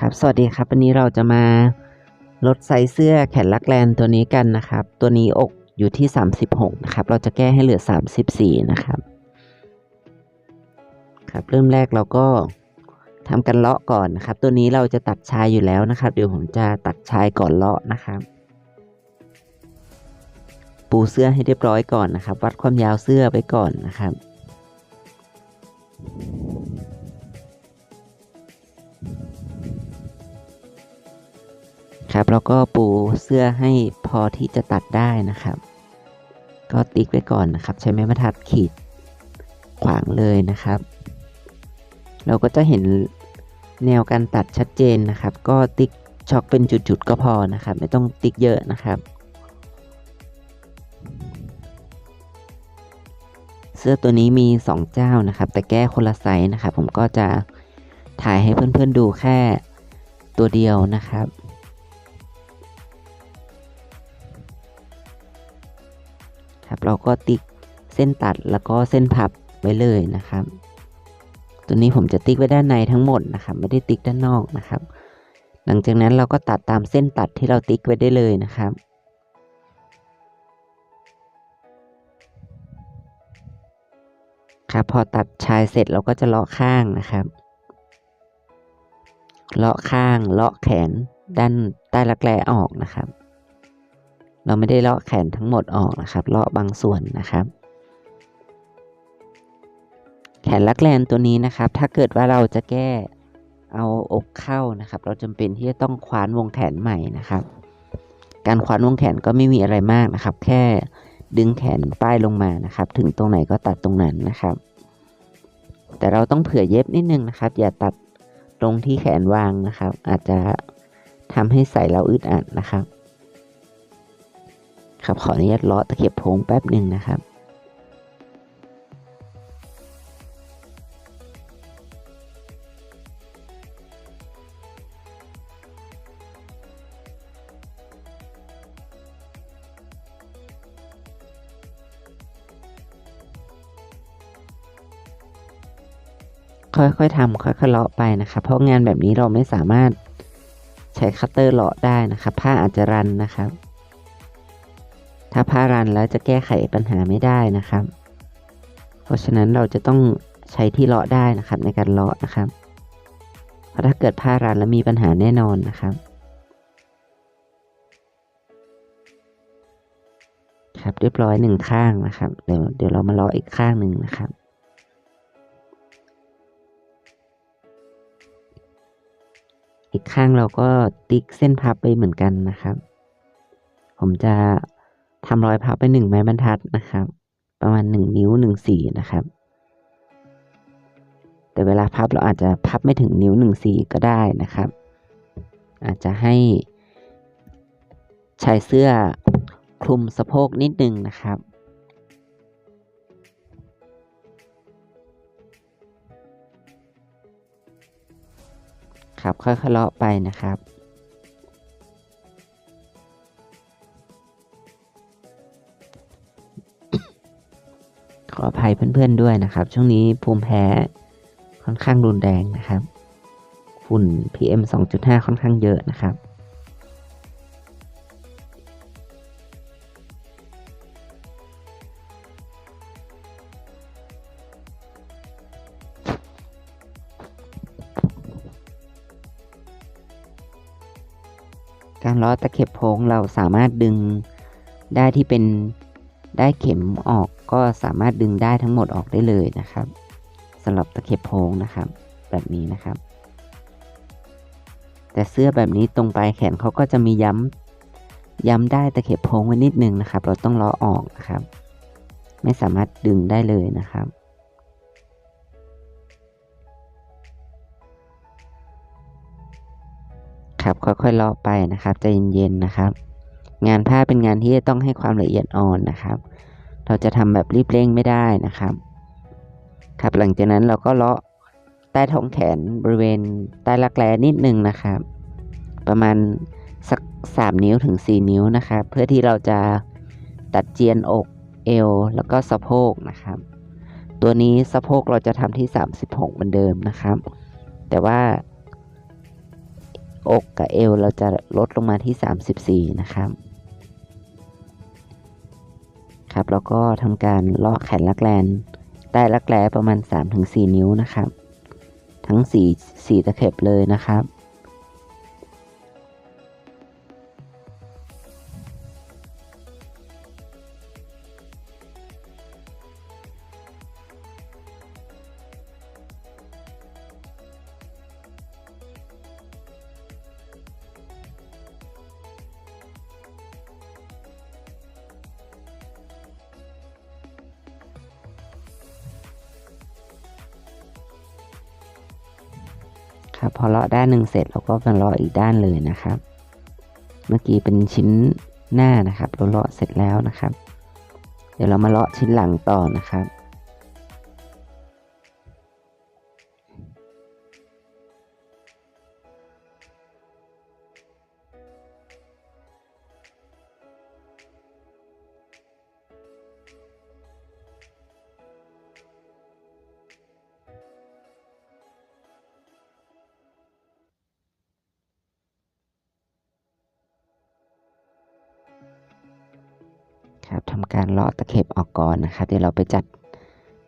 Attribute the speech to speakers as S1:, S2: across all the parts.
S1: ครับ สวัสดีครับ วันนี้เราจะมาลดไซส์เสื้อแขนลักแลนตัวนี้กันนะครับ ตัวนี้อกอยู่ที่ 36 นะครับ เราจะแก้ให้เหลือ 34 นะครับ ครับ เริ่มแรกเราก็ทำกันเลาะก่อนนะครับ ตัวนี้เราจะตัดชายอยู่แล้วนะครับ เดี๋ยวผมจะตัดชายก่อนเลาะนะครับ ปูเสื้อให้เรียบร้อยก่อนนะครับ วัดความยาวเสื้อไปก่อนนะครับ ครับแล้วก็ปูเสื้อให้พอที่จะตัดได้นะครับ ก็ติ๊กไว้ก่อนนะครับ ใช้ไม้บรรทัดขีดขวางเลยนะครับ เราก็จะเห็นแนวการตัดชัดเจนนะครับ ก็ติ๊กช็อกเป็นจุดๆก็พอนะครับ ไม่ต้องติ๊กเยอะนะครับ เสื้อตัวนี้มี 2 เจ้านะครับ แต่แก้คนละไซส์นะครับ ผมก็จะ ถ่ายให้เพื่อนๆดูแค่ตัวเดียวนะครับ ครับเราก็ติ๊กเส้นตัดแล้วก็เส้นพับไว้เลยนะครับ ตัวนี้ผมจะติ๊กไว้ด้านในทั้งหมดนะครับ ไม่ได้ติ๊กด้านนอกนะครับ หลังจากนั้นเราก็ตัดตามเส้นตัดที่เราติ๊กไว้ได้เลยนะครับครับพอตัดชายเสร็จเราก็จะเลาะข้างนะครับ เลาะข้างเลาะแขนด้านใต้รักแร้ออกนะครับ เราไม่ได้เลาะแขนทั้งหมดออกนะครับ เลาะบางส่วนนะครับ แขนลักแลนตัวนี้นะครับ ถ้าเกิดว่าเราจะแก้เอาอกเข้านะครับ เราจำเป็นที่จะต้องคว้านวงแขนใหม่นะครับ การคว้านวงแขนก็ไม่มีอะไรมากนะครับ แค่ดึงแขนป้ายลงมานะครับ ถึงตรงไหนก็ตัดตรงนั้นนะครับ แต่เราต้องเผื่อเย็บนิดนึงนะครับ อย่าตัด ตรงที่แขนวางนะครับ อาจจะทำให้ใส่เราอึดอัดนะครับ ครับขออนุญาตเลาะตะเข็บโพงแป๊บหนึ่งนะครับ ค่อยๆทำค่อยๆเลาะไปนะครับเพราะงานแบบนี้เราไม่สามารถใช้คัตเตอร์เลาะได้นะครับผ้าอาจจะรันนะครับ ถ้าผ้ารันแล้วจะแก้ไขปัญหาไม่ได้นะครับ เพราะฉะนั้นเราจะต้องใช้ที่เลาะได้นะครับในการเลาะนะครับเพราะถ้าเกิดผ้ารันแล้วมีปัญหาแน่นอนนะครับครับเรียบร้อยหนึ่งข้างนะครับ เดี๋ยวเดี๋ยวเรามาเลาะอีกข้างหนึ่งนะครับ ข้างเราก็ติ๊กเส้นพับไปเหมือนกันนะครับ ผมจะทำรอยพับไปหนึ่งไม้บรรทัดนะครับ ประมาณหนึ่งนิ้วหนึ่งสี่นะครับ แต่เวลาพับเราอาจจะพับไม่ถึงนิ้วหนึ่งสี่ก็ได้นะครับ อาจจะให้ชายเสื้อคลุมสะโพกนิดนึงนะครับ ครับ ค่อยๆเลาะไปนะครับ ขออภัยเพื่อนๆด้วยนะครับ ช่วงนี้ภูมิแพ้ค่อนข้างรุนแรงนะครับ ฝุ่น PM 2.5 ค่อนข้างเยอะนะครับ ล้อตะเข็บโพงเราสามารถดึงได้ที่เป็นได้เข็มออกก็สามารถดึงได้ทั้งหมดออกได้เลยนะครับสำหรับตะเข็บโพงนะครับ แบบนี้นะครับ แต่เสื้อแบบนี้ตรงปลายแขนเขาก็จะมีย้ำย้ำได้ตะเข็บโพงไว้นิดนึงนะครับ เราต้องล้อออกนะครับ ไม่สามารถดึงได้เลยนะครับ ค่อยๆเลาะไปนะครับใจเย็นๆนะครับ งานผ้าเป็นงานที่จะต้องให้ความละเอียดอ่อนนะครับ เราจะทำแบบรีบเร่งไม่ได้นะครับ ครับหลังจากนั้นเราก็เลาะใต้ท้องแขนบริเวณใต้รักแร้นิดนึงนะครับ ประมาณสักสามนิ้วถึงสี่นิ้วนะครับ เพื่อที่เราจะตัดเจียนอกเอวแล้วก็สะโพกนะครับ ตัวนี้สะโพกเราจะทำที่ 36 เหมือนเดิมนะครับ แต่ว่า อกกับเอวเราจะลดลงมาที่ 34 นะครับ ครับ แล้วก็ทำการลอกแขนลักแลนใต้รักแร้ประมาณ 3-4 นิ้วนะครับ ทั้ง 4 4ตะเข็บเลยนะครับานหนึ่งเสร็จเราก็มาเลาะอีกด้านเลยนะครับ เมื่อกี้เป็นชิ้นหน้านะครับเราเลาะเสร็จแล้วนะครับ เดี๋ยวเรามาเลาะชิ้นหลังต่อนะครับ เลาะตะเข็บออกก่อนนะครับ เดี๋ยวเราไปจัด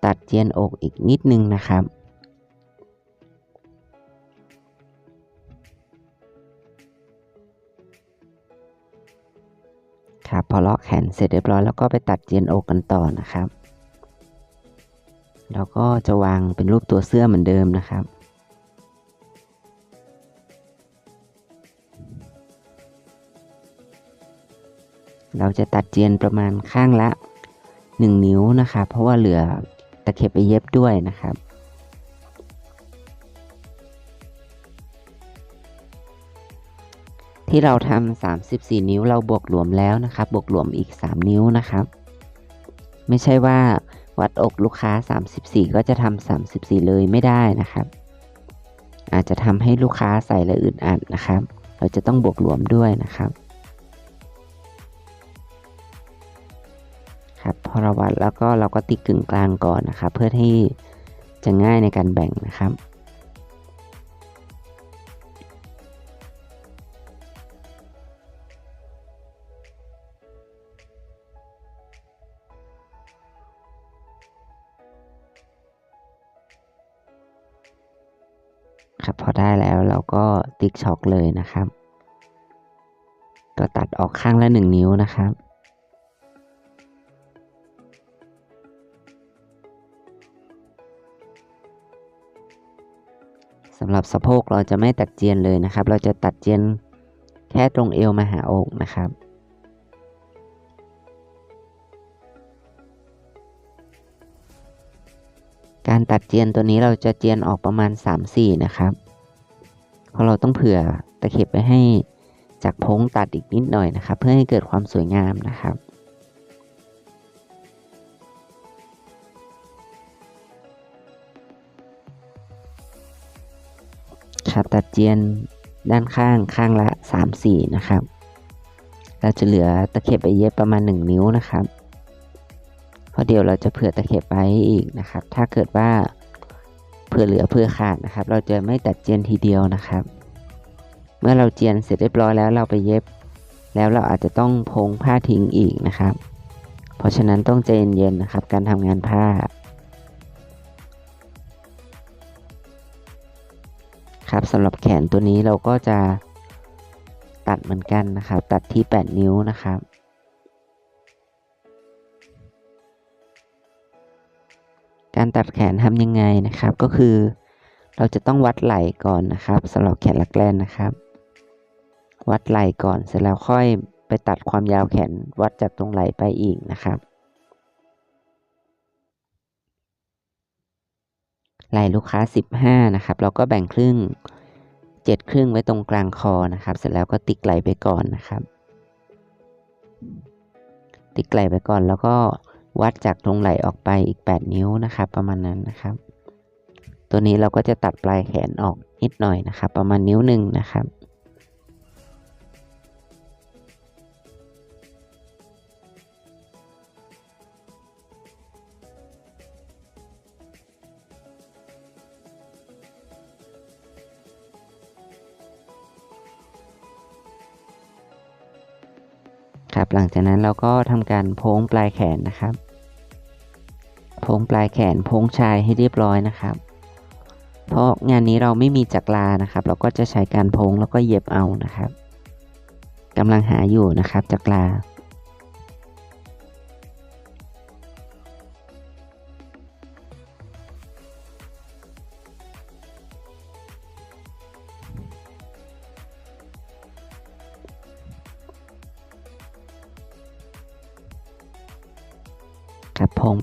S1: ตัดเจียนอกอีกนิดนึงนะครับ ครับพอเลาะแขนเสร็จเรียบร้อยแล้วก็ไปตัดเจียนอกกันต่อนะครับ แล้วก็จะวางเป็นรูปตัวเสื้อเหมือนเดิมนะครับ เราจะตัดเจียนประมาณข้างละ 1 นิ้วนะครับ เพราะว่าเหลือตะเข็บไปเย็บด้วยนะครับที่เราทำ34 นิ้วเราบวกหลวมแล้วนะครับ บวกหลวมอีก 3 นิ้วนะครับ ไม่ใช่ว่าวัดอกลูกค้า 34 ก็จะทำ34 เลยไม่ได้นะครับ อาจจะทำให้ลูกค้าใส่ละอึดอัดนะครับ เราจะต้องบวกหลวมด้วยนะครับ ครับพอเราวัดแล้วก็เราก็ติดกึ่งกลางก่อนนะครับ เพื่อที่จะง่ายในการแบ่งนะครับ ครับพอได้แล้วเราก็ติ๊กช็อคเลยนะครับ ก็ตัดออกข้างละหนึ่งนิ้วนะครับำหรับสะโพกเราจะไม่ตัดเจียนเลยนะครับ เราจะตัดเจียนแค่ตรงเอวมาหาอกนะครับการตัดเจียนตัวนี้เราจะเจียนออกประมาณ 3-4 นะครับ เพราะเราต้องเผื่อตะเข็บไปให้จากพงตัดอีกนิดหน่อยนะครับ เพื่อให้เกิดความสวยงามนะครับ ครับ ตัดเจียนด้านข้างข้างละ 3-4 นะครับ เราจะเหลือตะเข็บไปเย็บประมาณ 1 นิ้วนะครับ เพราะเดี๋ยวเราจะเผื่อตะเข็บไปอีกนะครับ ถ้าเกิดว่าเผื่อเหลือเผื่อขาดนะครับ เราจะไม่ตัดเจียนทีเดียวนะครับ เมื่อเราเจียนเสร็จเรียบร้อยแล้วเราไปเย็บ แล้วเราอาจจะต้องพงผ้าทิ้งอีกนะครับ เพราะฉะนั้นต้องใจเย็นๆนะครับ การทำงานผ้า ครับสำหรับแขนตัวนี้เราก็จะตัดเหมือนกันนะครับ ตัดที่ 8 นิ้วนะครับการตัดแขนทำยังไงนะครับ ก็คือเราจะต้องวัดไหล่ก่อนนะครับสำหรับแขนลักแรนนะครับ วัดไหล่ก่อนเสร็จแล้วค่อยไปตัดความยาวแขนวัดจากตรงไหล่ไปอีกนะครับ รายลูกค้า 15 นะครับ เราก็แบ่งครึ่ง 7 ครึ่งไว้ตรงกลางคอนะครับ เสร็จแล้วก็ติ๊กไหลไปก่อนนะครับ ติ๊กไหลไปก่อนแล้วก็วัดจากตรงไหลออกไปอีก 8 นิ้วนะครับ ประมาณนั้นนะครับ ตัวนี้เราก็จะตัดปลายแขนออกนิดหน่อยนะครับ ประมาณนิ้วหนึ่งนะครับ ลังจากนั้นเราก็ทำการโพ้งปลายแขนนะครับ โพ้งปลายแขนโพ้งชายให้เรียบร้อยนะครับ เพราะงานนี้เราไม่มีจักรลานะครับ เราก็จะใช้การโพ้งแล้วก็เย็บเอานะครับกำลังหาอยู่นะครับจักรลา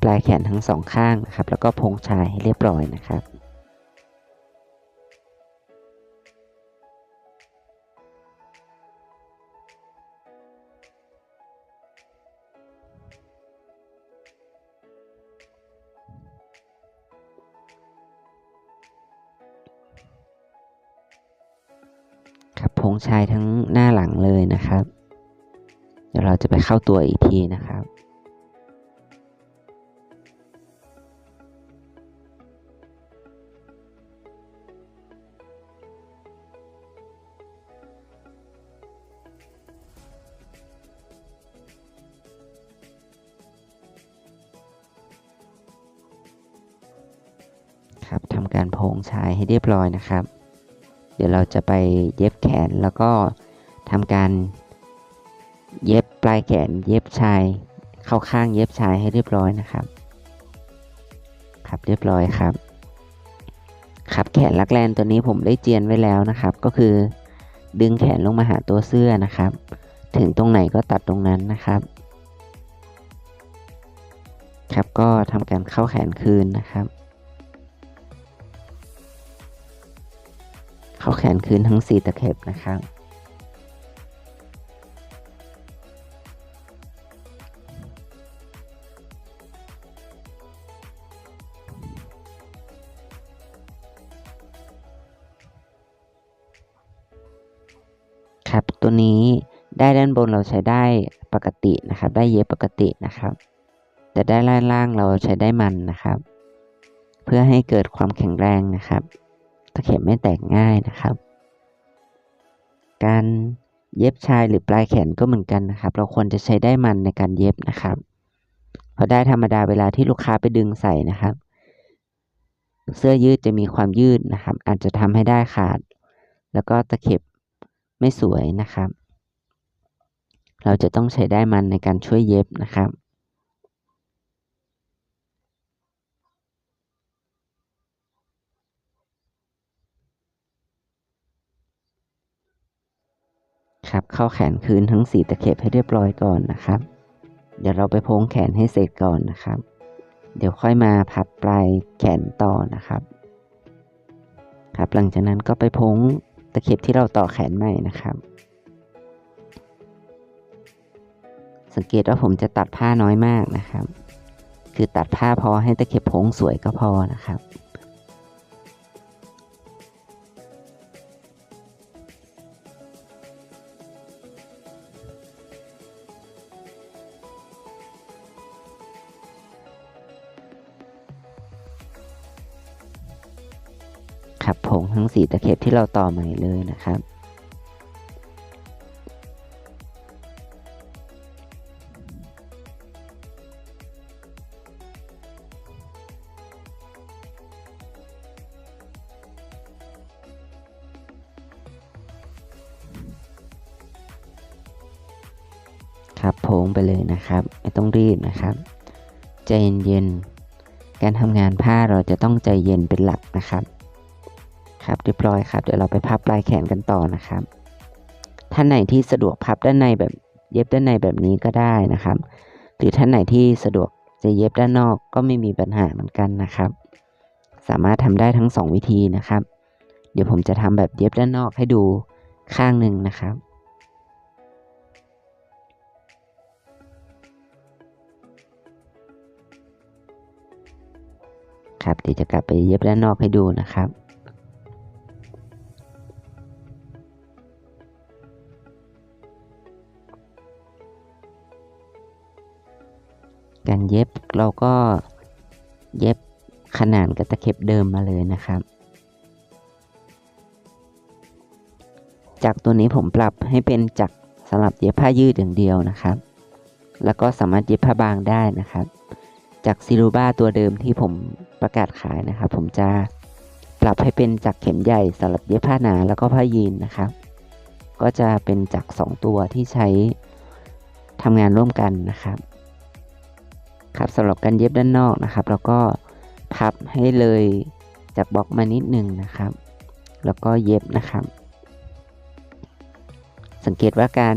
S1: ลายแขนทั้งสองข้างนะครับ แล้วก็พงชายให้เรียบร้อยนะครับครับพงชายทั้งหน้าหลังเลยนะครับ เดี๋ยวเราจะไปเข้าตัวอีกทีนะครับารโพงชายให้เรียบร้อยนะครับ เดี๋ยวเราจะไปเย็บแขนแล้วก็ทำการเย็บปลายแขนเย็บชาย เข้าข้างเย็บชายให้เรียบร้อยนะครับ ครับเรียบร้อยครับ ครับแขนลักแลนตัวนี้ผมได้เจียนไว้แล้วนะครับ ก็คือดึงแขนลงมาหาตัวเสื้อนะครับ ถึงตรงไหนก็ตัดตรงนั้นนะครับ ครับก็ทำการเข้าแขนคืนนะครับ เข้าแขนคืนทั้งสี่ตะเข็บนะครับ ครับตัวนี้ได้ด้านบนเราใช้ได้ปกตินะครับ ได้เย็บปกตินะครับ แต่ได้านล่างเราใช้ได้มันนะครับ เพื่อให้เกิดความแข็งแรงนะครับ ตะเข็บไม่แตกง่ายนะครับ การเย็บชายหรือปลายแขนก็เหมือนกันนะครับ เราควรจะใช้ได้มันในการเย็บนะครับเพราะได้ธรรมดาเวลาที่ลูกค้าไปดึงใส่นะครับ เสื้อยืดจะมีความยืดนะครับ อาจจะทำให้ได้ขาด แล้วก็ตะเข็บไม่สวยนะครับ เราจะต้องใช้ได้มันในการช่วยเย็บนะครับ ครับ เข้าแขนคืนทั้งสีตะเข็บให้เรียบร้อยก่อนนะครับ เดี๋ยวเราไปโพ้งแขนให้เสร็จก่อนนะครับ เดี๋ยวค่อยมาพับปลายแขนต่อนะครับ ครับ หลังจากนั้นก็ไปโพ้งตะเข็บที่เราต่อแขนใหม่นะครับ สังเกตว่าผมจะตัดผ้าน้อยมากนะครับ คือตัดผ้าพอให้ตะเข็บโพ้งสวยก็พอนะครับ ทั้งสีตะเข็บที่เราต่อใหม่เลยนะครับ ครับโพงไปเลยนะครับ ไม่ต้องรีบนะครับ ใจเย็นๆการทำงานผ้าเราจะต้องใจเย็นเป็นหลักนะครับ ครับเรียบร้อยครับ เดี๋ยวเราไปพับปลายแขนกันต่อนะครับ ท่านไหนที่สะดวกพับด้านในแบบเย็บด้านในแบบนี้ก็ได้นะครับ หรือท่านไหนที่สะดวกจะเย็บด้านนอกก็ไม่มีปัญหาเหมือนกันนะครับ สามารถทำได้ทั้งสองวิธีนะครับ เดี๋ยวผมจะทำแบบเย็บด้านนอกให้ดูข้างหนึ่งนะครับครับเดี๋ยวจะกลับไปเย็บด้านนอกให้ดูนะครับ เย็บเราก็เย็บขนานกับตะเข็บเดิมมาเลยนะครับ จากตัวนี้ผมปรับให้เป็นจักรสำหรับเย็บผ้ายืดอย่างเดียวนะครับ แล้วก็สามารถเย็บผ้าบางได้นะครับ จากซิลูบ้าตัวเดิมที่ผมประกาศขายนะครับ ผมจะปรับให้เป็นจักรเข็มใหญ่สำหรับเย็บผ้าหนาแล้วก็ผ้ายีนนะครับ ก็จะเป็นจักรสองตัวที่ใช้ทำงานร่วมกันนะครับ ครับสำหรับการเย็บด้านนอกนะครับแล้วก็พับให้เลยจากบล็อกมานิดหนึ่งนะครับ แล้วก็เย็บนะครับ สังเกตว่าการ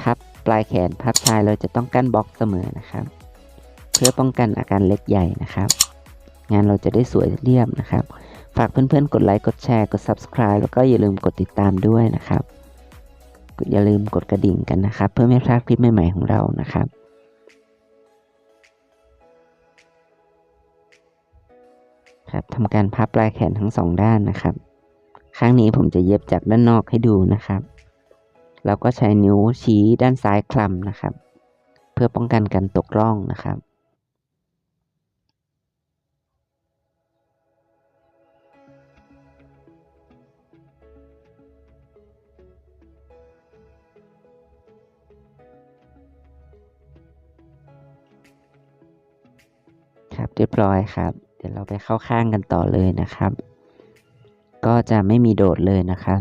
S1: พับปลายแขนพับชายเราจะต้องกั้นบล็อกเสมอนะครับ เพื่อป้องกันอาการเล็กใหญ่นะครับ งานเราจะได้สวยเรียบนะครับ ฝากเพื่อนๆ กดไลค์กดแชร์กด subscribe แล้วก็อย่าลืมกดติดตามด้วยนะครับอย่าลืมกดกระดิ่งกันนะครับ เพื่อไม่พลาดคลิปใหม่ๆของเรานะครับ ครับทำการพับปลายแขนทั้งสองด้านนะครับ ข้างนี้ผมจะเย็บจากด้านนอกให้ดูนะครับ แล้วก็ใช้นิ้วชี้ด้านซ้ายคลำนะครับ เพื่อป้องกันการตกร่องนะครับครับเรียบร้อยครับ เดี๋ยวเราไปเข้าข้างกันต่อเลยนะครับ ก็จะไม่มีโดดเลยนะครับ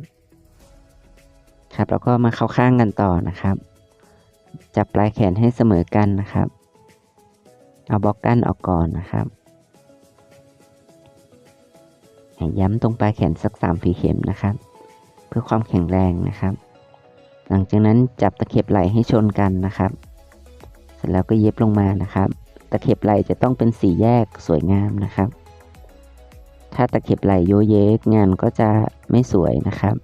S1: ครับแล้วก็มาเข้าข้างกันต่อนะครับ จับปลายแขนให้เสมอกันนะครับ เอาบล็อกกั้นออกก่อนนะครับย้ำตรงปลายแขนสักสามฝีเข็มนะครับ เพื่อความแข็งแรงนะครับ หลังจากนั้นจับตะเข็บไหล่ให้ชนกันนะครับ เสร็จแล้วก็เย็บลงมานะครับ ตะเข็บไหล่จะต้องเป็นสีแยกสวยงามนะครับ ถ้าตะเข็บไหล่โยเยกงานก็จะไม่สวยนะครับ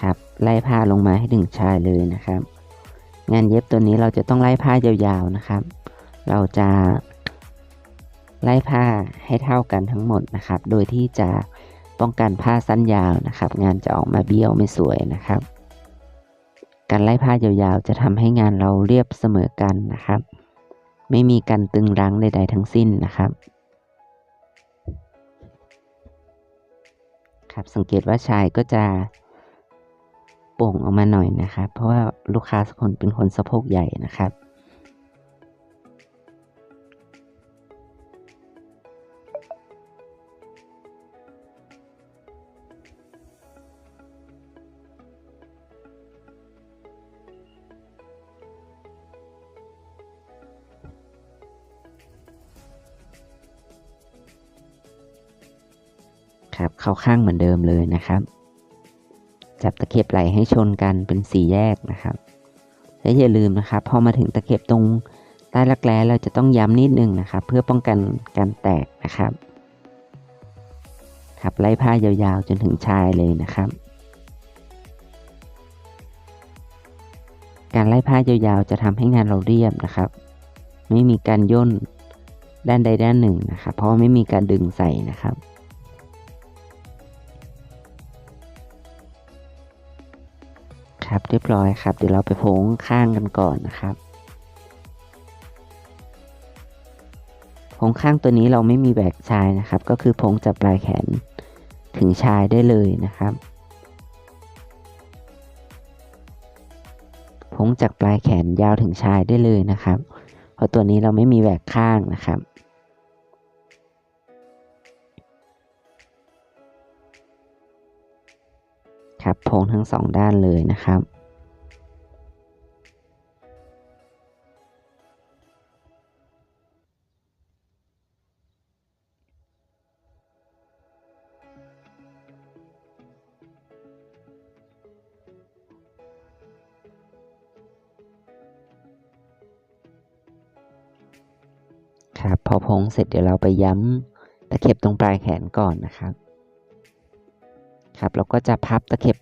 S1: ครับไล่ผ้าลงมาให้ถึงชายเลยนะครับ งานเย็บตัวนี้เราจะต้องไล่ผ้ายาวๆนะครับ เราจะไล่ผ้าให้เท่ากันทั้งหมดนะครับ โดยที่จะ ป้องกันผ้าสั้นยาวนะครับ งานจะออกมาเบี้ยวไม่สวยนะครับ การไล่ผ้ายาวๆ จะทำให้งานเราเรียบเสมอกันนะครับ ไม่มีการตึงรั้งใด ๆ ทั้งสิ้นนะครับครับสังเกตว่าชายก็จะโป่งออกมาหน่อยนะครับ เพราะว่าลูกค้าสักคนเป็นคนสะโพกใหญ่นะครับ เข้าข้างเหมือนเดิมเลยนะครับ จับตะเข็บไหลให้ชนกันเป็นสี่แยกนะครับ และอย่าลืมนะครับพอมาถึงตะเข็บตรงใต้รักแร้เราจะต้องย้ำนิดนึงนะครับ เพื่อป้องกันการแตกนะครับครับไล่ผ้ายาวๆจนถึงชายเลยนะครับ การไล่ผ้ายาวๆจะทำให้งานเราเรียบนะครับ ไม่มีการย่นด้านใดด้านหนึ่งนะครับ เพราะไม่มีการดึงใส่นะครับ ครับเรียบร้อยครับ เดี๋ยวเราไปโพงข้างกันก่อนนะครับโพงข้างตัวนี้เราไม่มีแบกชายนะครับ ก็คือโพงจับปลายแขนถึงชายได้เลยนะครับโพงจากปลายแขนยาวถึงชายได้เลยนะครับ เพราะตัวนี้เราไม่มีแหวกข้างนะครับ ครับโพงทั้งสองด้านเลยนะครับครับพอพงเสร็จเดี๋ยวเราไปย้ำตะเข็บตรงปลายแขนก่อนนะครับ ครับเราก็จะพับตะเข็บ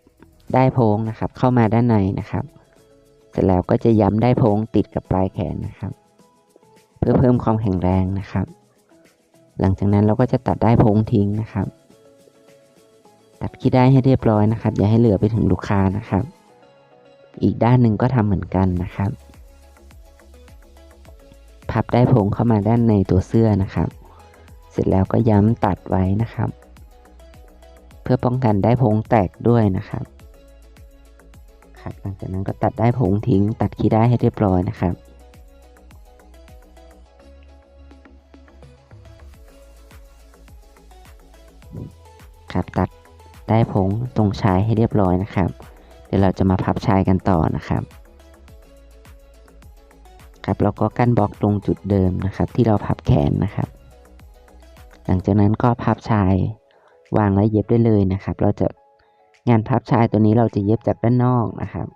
S1: ได้โพงนะครับ เข้ามาด้านในนะครับ เสร็จแล้วก็จะย้ำได้โพงติดกับปลายแขนนะครับ เพื่อเพิ่มความแข็งแรงนะครับ หลังจากนั้นเราก็จะตัดได้โพงทิ้งนะครับ ตัดขี้ได้ให้เรียบร้อยนะครับ อย่าให้เหลือไปถึงลูกค้านะครับ อีกด้านหนึ่งก็ทำเหมือนกันนะครับ พับได้โพงเข้ามาด้านในตัวเสื้อนะครับ เสร็จแล้วก็ย้ำตัดไว้นะครับ พื่อป้องกันได้พงแตกด้วยนะครับครับหลังจากนั้นก็ตัดได้พงทิ้ง ตัดขี้ได้ให้เรียบร้อยนะครับ ครับตัดได้ผงตรงชายให้เรียบร้อยนะครับ เดี๋ยวเราจะมาพับชายกันต่อนะครับ ครับแล้วก็กั้นบล็อกตรงจุดเดิมนะครับ ที่เราพับแขนนะครับ หลังจากนั้นก็พับชาย วางแล้วเย็บได้เลยนะครับ เราจะงานพับชายตัวนี้เราจะเย็บจากด้านนอกนะครับ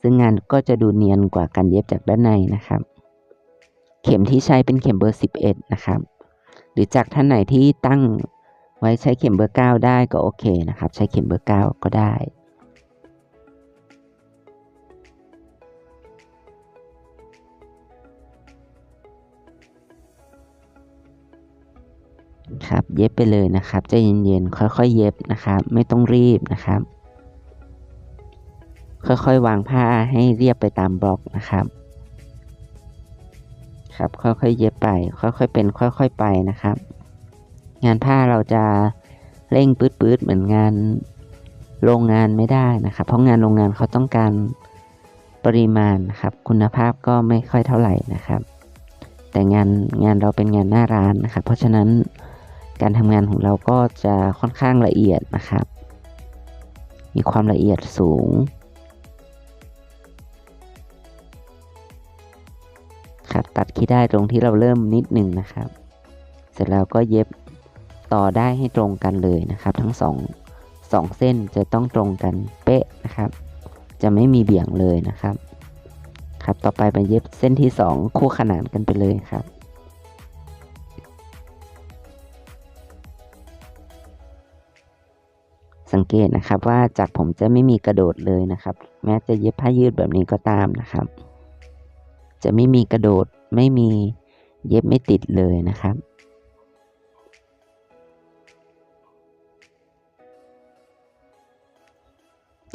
S1: ซึ่งงานก็จะดูเนียนกว่าการเย็บจากด้านในนะครับ เข็มที่ใช้เป็นเข็มเบอร์ 11 นะครับ หรือจากท่านไหนที่ตั้งไว้ใช้เข็มเบอร์ 9 ได้ก็โอเคนะครับ ใช้เข็มเบอร์ 9 ก็ได้ ครับเย็บไปเลยนะครับใจเย็นๆค่อยๆเย็บนะครับ ไม่ต้องรีบนะครับ ค่อยๆวางผ้าให้เรียบไปตามบล็อกนะครับ ครับค่อยๆเย็บไป ค่อยๆเป็น ค่อยๆไปนะครับ งานผ้าเราจะเร่งปื๊ดๆเหมือนงานโรงงานไม่ได้นะครับ เพราะงานโรงงานเขาต้องการปริมาณนะครับ คุณภาพก็ไม่ค่อยเท่าไหร่นะครับ แต่งานงานเราเป็นงานหน้าร้านนะครับ เพราะฉะนั้น การทำงานของเราก็จะค่อนข้างละเอียดนะครับ มีความละเอียดสูงครับตัดขี้ได้ตรงที่เราเริ่มนิดหนึ่งนะครับ เสร็จแล้วก็เย็บต่อได้ให้ตรงกันเลยนะครับ ทั้งสองสองเส้นจะต้องตรงกันเป๊ะนะครับ จะไม่มีเบี่ยงเลยนะครับ ครับต่อไปมาเย็บเส้นที่สองคู่ขนานกันไปเลยครับ สังเกตนะครับว่าจากผมจะไม่มีกระโดดเลยนะครับ แม้จะเย็บผ้ายืดแบบนี้ก็ตามนะครับ จะไม่มีกระโดดไม่มีเย็บไม่ติดเลยนะครับ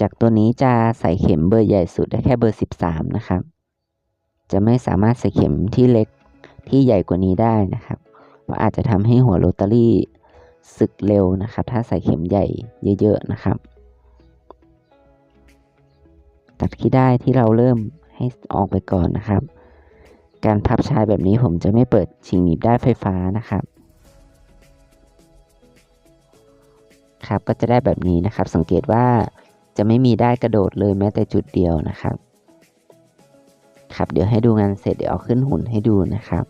S1: จากตัวนี้จะใส่เข็มเบอร์ใหญ่สุดได้แค่เบอร์ 13 นะครับ จะไม่สามารถใส่เข็มที่เล็กที่ใหญ่กว่านี้ได้นะครับ เพราะอาจจะทำให้หัวโรตารี่ สึกเร็วนะครับ ถ้าใส่เข็มใหญ่เยอะๆนะครับ ตัดขี้ได้ที่เราเริ่มให้ออกไปก่อนนะครับ การพับชายแบบนี้ผมจะไม่เปิดชิงหนีบได้ไฟฟ้านะครับ ครับก็จะได้แบบนี้นะครับ สังเกตว่าจะไม่มีได้กระโดดเลยแม้แต่จุดเดียวนะครับ ครับเดี๋ยวให้ดูงานเสร็จเดี๋ยวเอาขึ้นหุ่นให้ดูนะครับ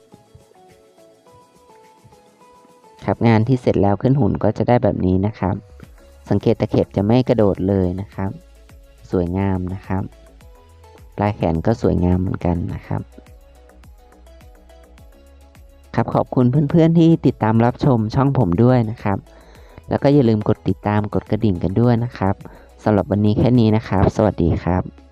S1: ครับงานที่เสร็จแล้วขึ้นหุ่นก็จะได้แบบนี้นะครับ สังเกตตะเข็บจะไม่กระโดดเลยนะครับ สวยงามนะครับปลายแขนก็สวยงามเหมือนกันนะครับ ครับขอบคุณเพื่อนๆที่ติดตามรับชมช่องผมด้วยนะครับ แล้วก็อย่าลืมกดติดตามกดกระดิ่งกันด้วยนะครับสำหรับวันนี้แค่นี้นะครับ สวัสดีครับ